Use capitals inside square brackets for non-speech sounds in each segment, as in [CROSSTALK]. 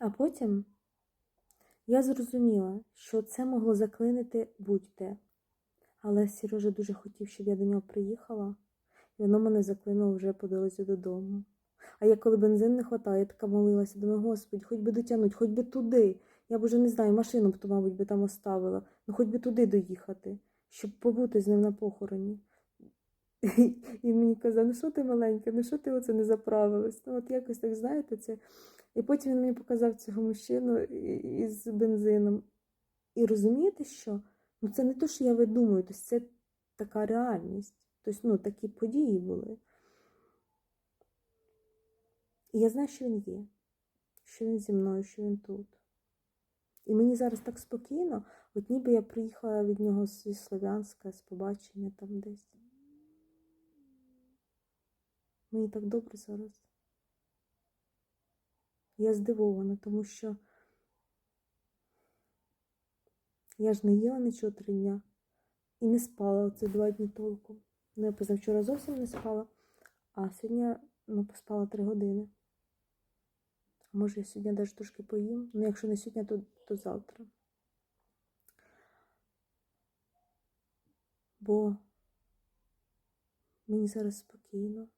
А потім я зрозуміла, що це могло заклинити будь-де. Але Сережа дуже хотів, щоб я до нього приїхала, і воно мене заклинуло вже по дорозі додому. А я коли бензин не хватає, я така молилася, думаю, господи, хоч би дотягнути, хоч би туди. Я б уже не знаю, машину б то, мабуть, би там оставила, ну хоч би туди доїхати, щоб побути з ним на похороні. [LAUGHS] І він мені казав, ну що ти маленька, ну що ти оце не заправилась? Ну, от якось так, знаєте, це. І потім він мені показав цього мужчину із бензином. І розумієте, що? Ну це не те, що я видумую, тобто це така реальність. Тобто, ну, такі події були. І я знаю, що він є, що він зі мною, що він тут. І мені зараз так спокійно, от ніби я приїхала від нього зі Слов'янська, з побачення там десь. Мені так добре зараз. Я здивована, тому що я ж не їла нічого три дня і не спала оці два дні толком. Ну, я позавчора зовсім не спала, а сьогодні ну, поспала три години. А може, я сьогодні навіть трошки поїм. Ну, якщо не сьогодні, то, то завтра. Бо мені зараз спокійно.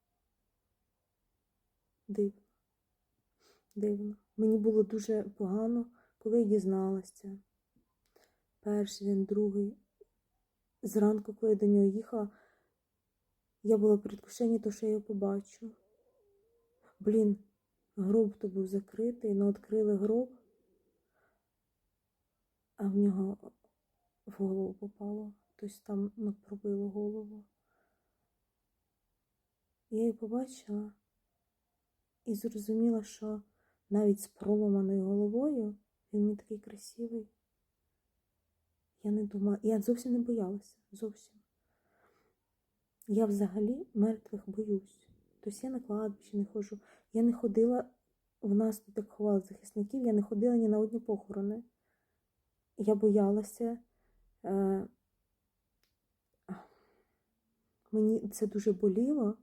Дивно. Дивно. Мені було дуже погано, коли я дізналася. Перший день, другий. Зранку, коли я до нього їхала, я була в предвкушенні того, що я його побачу. Блін, гроб то був закритий, але відкрили гроб, а в нього в голову попало. Тобто там ну, пробило голову. Я її побачила і зрозуміла, що навіть з проламаною головою він мені такий красивий. Я не думала, я зовсім не боялася. Зовсім. Я взагалі мертвих боюсь. Тобто я на кладбище не ходжу. Я не ходила, в нас тут як ховали захисників, я не ходила ні на одні похорони. Я боялася. Е, мені це дуже боліло,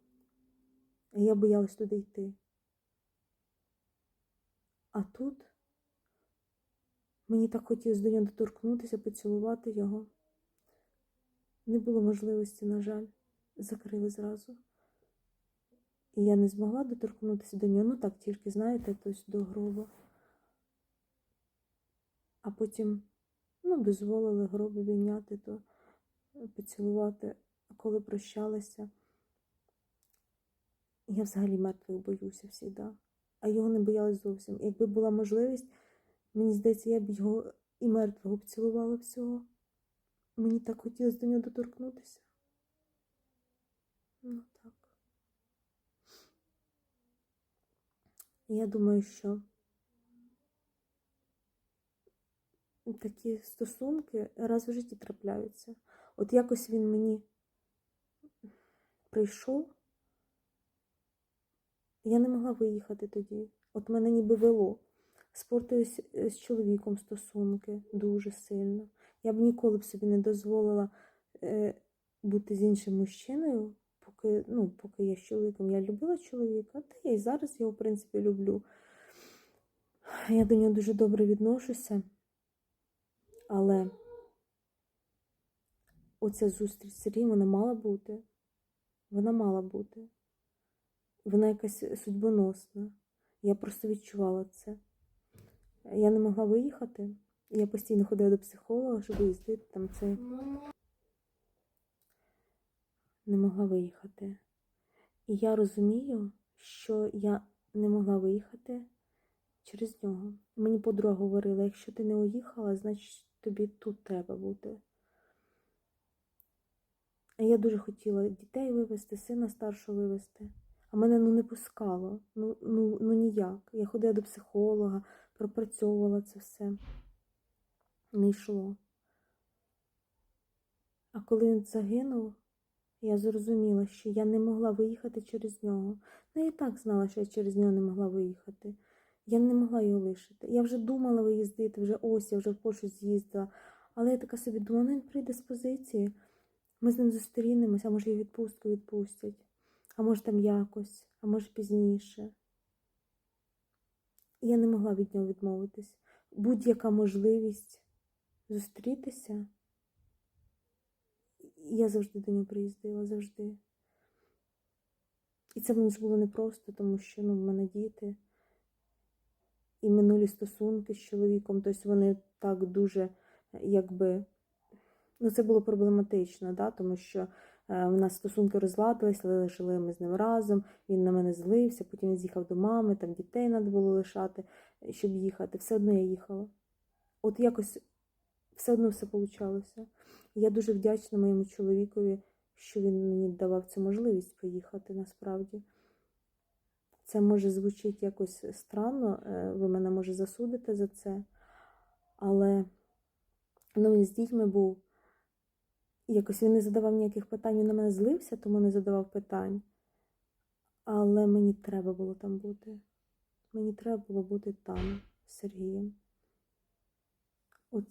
і я боялась туди йти. А тут мені так хотілося до нього доторкнутися, поцілувати його. Не було можливості, на жаль, закрили зразу. І я не змогла доторкнутися до нього, ну так тільки, знаєте, тобто до гроба. А потім, ну, дозволили гроби війняти, то поцілувати, а коли прощалася. Я взагалі мертвих боюся завжди, а його не боялась зовсім. Якби була можливість, мені здається, я б його і мертвого б цілувала всього. Мені так хотілося до нього доторкнутися. Ну так. Я думаю, що такі стосунки раз в житті трапляються. От якось він мені прийшов, я не могла виїхати тоді. От мене ніби вело. Спортуюсь з чоловіком стосунки дуже сильно. Я б ніколи б собі не дозволила е, бути з іншим мужчиною, поки, ну, поки я з чоловіком. Я любила чоловіка, та я і зараз його, в принципі, люблю. Я до нього дуже добре відношуся. Але оця зустріч з Сергієм, вона мала бути. Вона мала бути. Вона якась судьбоносна. Я просто відчувала це. Я не могла виїхати. Я постійно ходила до психолога, щоб виїздити там це. Не могла виїхати. І я розумію, що я не могла виїхати через нього. Мені подруга говорила, якщо ти не уїхала, значить тобі тут треба бути. А я дуже хотіла дітей вивезти, сина старшого вивезти. А мене ну не пускало. Ну, ну, ну ніяк. Я ходила до психолога, пропрацьовувала це все. Не йшло. А коли він загинув, я зрозуміла, що я не могла виїхати через нього. Ну, я і так знала, що я через нього не могла виїхати. Я не могла його лишити. Я вже думала виїздити, вже ось, я вже в Польщу з'їздила. Але я така собі думала, ну він прийде з позиції, ми з ним зустрінемося, а може і відпустку відпустять, а може там якось, а може пізніше. І я не могла від нього відмовитись. Будь-яка можливість зустрітися, я завжди до нього приїздила, завжди. І це мені було непросто, тому що ну, в мене діти і минулі стосунки з чоловіком, тобто вони так дуже, якби, ну це було проблематично, да? тому що е, в нас стосунки розладились, але жили ми з ним разом, він на мене злився, потім він з'їхав до мами, там дітей треба було лишати, щоб їхати. Все одно я їхала. От якось все одно все получалося. Я дуже вдячна моєму чоловікові, що він мені давав цю можливість поїхати насправді. Це може звучить якось странно, е, ви мене може засудите за це, але ну, він з дітьми був. Якось він не задавав ніяких питань, він на мене злився, тому не задавав питань. Але мені треба було там бути. Мені треба було бути там з Сергієм. От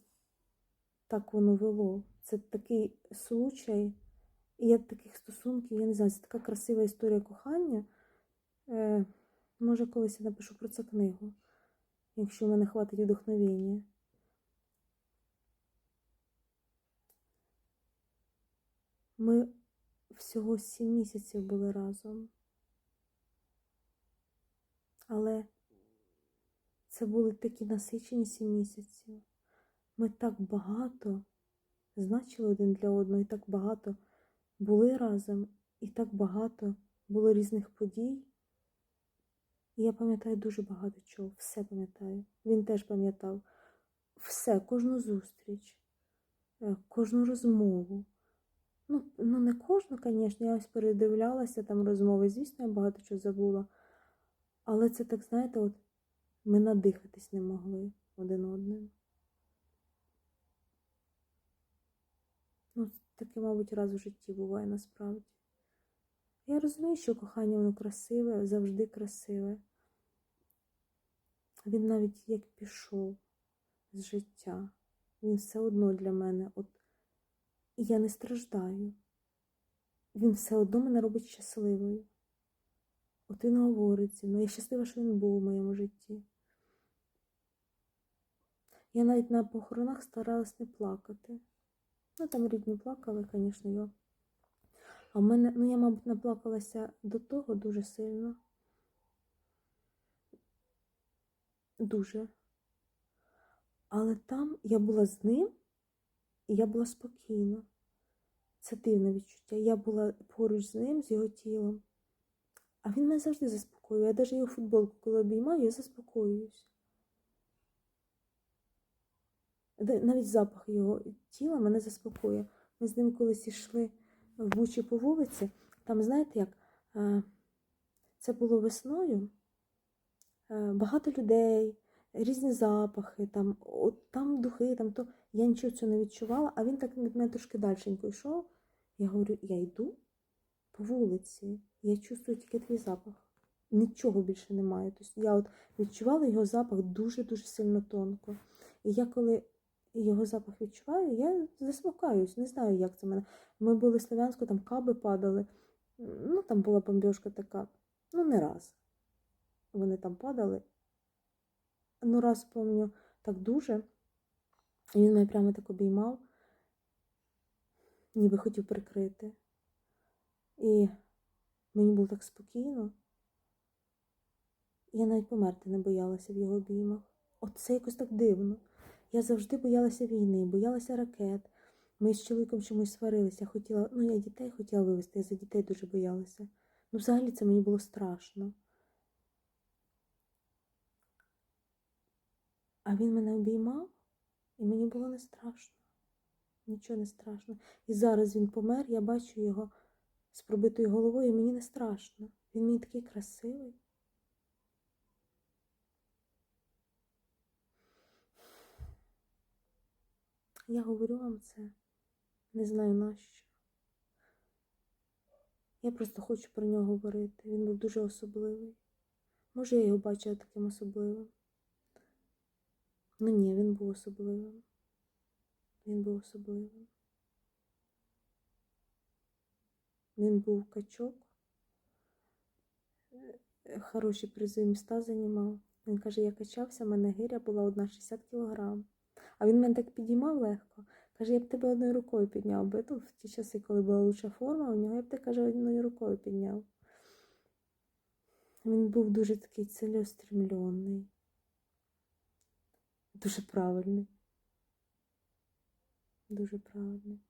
так воно вело. Це такий случай. І я таких стосунків, я не знаю, це така красива історія кохання. Е, може, колись я напишу про це книгу, якщо в мене хватить вдохновення. Ми всього сім місяців були разом. Але це були такі насичені сім місяців. Ми так багато значили один для одного, і так багато були разом, і так багато було різних подій. І я пам'ятаю дуже багато чого, все пам'ятаю. Він теж пам'ятав все, кожну зустріч, е, кожну розмову. Ну, ну не кожну, звісно, я ось передивлялася там розмови, звісно, я багато чого забула. Але це так, знаєте, от ми надихатись не могли один одним. Ну, таке, мабуть, раз в житті буває насправді. Я розумію, що кохання воно красиве, завжди красиве. Він навіть як пішов з життя, він все одно для мене. От і я не страждаю. Він все одно мене робить щасливою. От він говорить зі мною. Я щаслива, що він був у моєму житті. Я навіть на похоронах старалась не плакати. Ну, там рідні плакали, звісно, його. А в мене, ну я, мабуть, наплакалася до того дуже сильно. Дуже. Але там я була з ним, і я була спокійна. Це дивне відчуття. Я була поруч з ним, з його тілом. А він мене завжди заспокоює. Я навіть його футболку, коли обіймаю, я заспокоююсь. Навіть запах його тіла мене заспокоює. Ми з ним колись йшли в Бучі по вулиці. Там, знаєте, як це було весною, багато людей, різні запахи, там от, там духи, там то. Я нічого цього не відчувала, а він так від мене трошки дальшенько йшов. Я говорю, я йду по вулиці, я чувствую тільки твій запах. Нічого більше немає. Тобто я от відчувала його запах дуже-дуже сильно тонко. І я коли його запах відчуваю, я заспокаюсь, не знаю, як це в мене. Ми були в Слов'янську, там каби падали. Ну, там була бомбіжка така. Ну, не раз. Вони там падали. Ну, раз пам'ятаю, так дуже. І він мене прямо так обіймав, ніби хотів прикрити. І мені було так спокійно. Я навіть померти не боялася в його обіймах. От це якось так дивно. Я завжди боялася війни, боялася ракет. Ми з чоловіком чомусь сварилися. Хотіла, ну я дітей хотіла вивезти, я за дітей дуже боялася. Ну, взагалі це мені було страшно. А він мене обіймав, і мені було не страшно. Нічого не страшно. І зараз він помер, я бачу його з пробитою головою, і мені не страшно. Він мені такий красивий. Я говорю вам це, не знаю нащо. Я просто хочу про нього говорити. Він був дуже особливий. Може, я його бачила таким особливим. Ну ні, він був особливим. Він був особливим. Він був качок, хороші призові міста займав. Він каже, я качався, в мене гиря була одна 60 кілограм. А він мене так підіймав легко. Каже, я б тебе одною рукою підняв би. Ну, в ті часи, коли була лучша форма, у нього я б тебе, каже, одною рукою підняв. Він був дуже такий цілеустремлений, дуже правильний. Дуже правильний.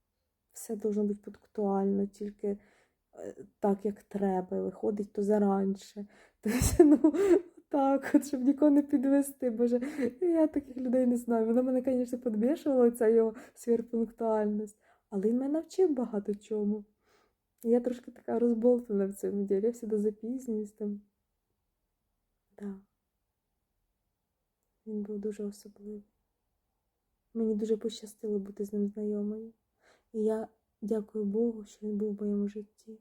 Все должно бути пунктуально, тільки е, так, як треба. Виходить то заранше. [LAUGHS] Тобто, ну, так, от, щоб нікого не підвести. Боже, я таких людей не знаю. Воно мене, звісно, підбішувало, ця його сверхпунктуальність. Але він мене навчив багато чому. Я трошки така розболтана в цьому ділі. Я завжди запізнююсь там. Да. Він був дуже особливий. Мені дуже пощастило бути з ним знайомою. І я дякую Богу, що він був в моєму житті.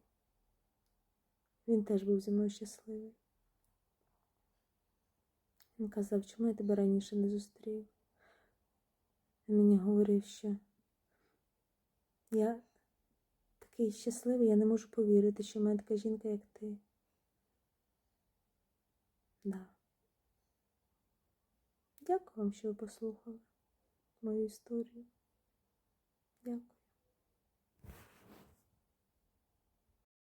Він теж був зі мною щасливий. Він казав, чому я тебе раніше не зустрів. Він мені говорив, що я такий щасливий, я не можу повірити, що в мене така жінка, як ти. Да. Дякую вам, що ви послухали мою історію. Дякую.